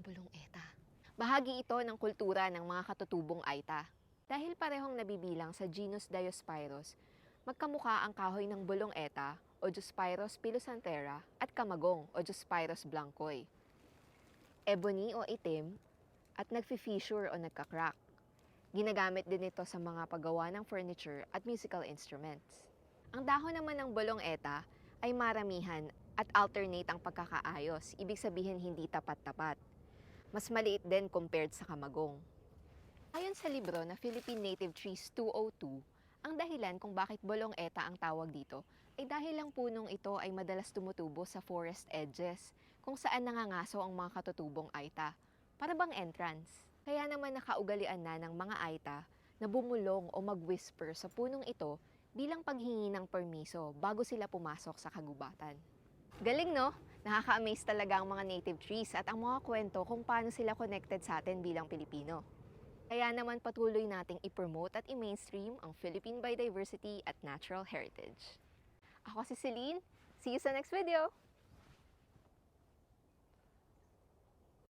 ang bulong eta. Bahagi ito ng kultura ng mga katutubong Aita. Dahil parehong nabibilang sa genus Diospyros, magkamukha ang kahoy ng bulong eta o Diospyros pilosanthera at kamagong o Diospyros blancoi. Ebony o itim at nagfi-fissure o nagka-crack. Ginagamit din ito sa mga paggawa ng furniture at musical instruments. Ang dahon naman ng bulong eta ay maramihan at alternate ang pagkakaayos, ibig sabihin hindi tapat-tapat. Mas maliit din compared sa kamagong. Ayon sa libro na Philippine Native Trees 202, ang dahilan kung bakit bulong eta ang tawag dito ay dahil ang punong ito ay madalas tumutubo sa forest edges kung saan nangangaso ang mga katutubong aita, para bang entrance. Kaya naman nakaugalian na ng mga aita na bumulong o mag-whisper sa punong ito bilang paghingi ng permiso bago sila pumasok sa kagubatan. Galing no? Nakaka-amaze talaga ang mga native trees at ang mga kwento kung paano sila connected sa atin bilang Pilipino. Kaya naman patuloy nating i-promote at i-mainstream ang Philippine biodiversity at natural heritage. Ako si Celine. See you sa next video!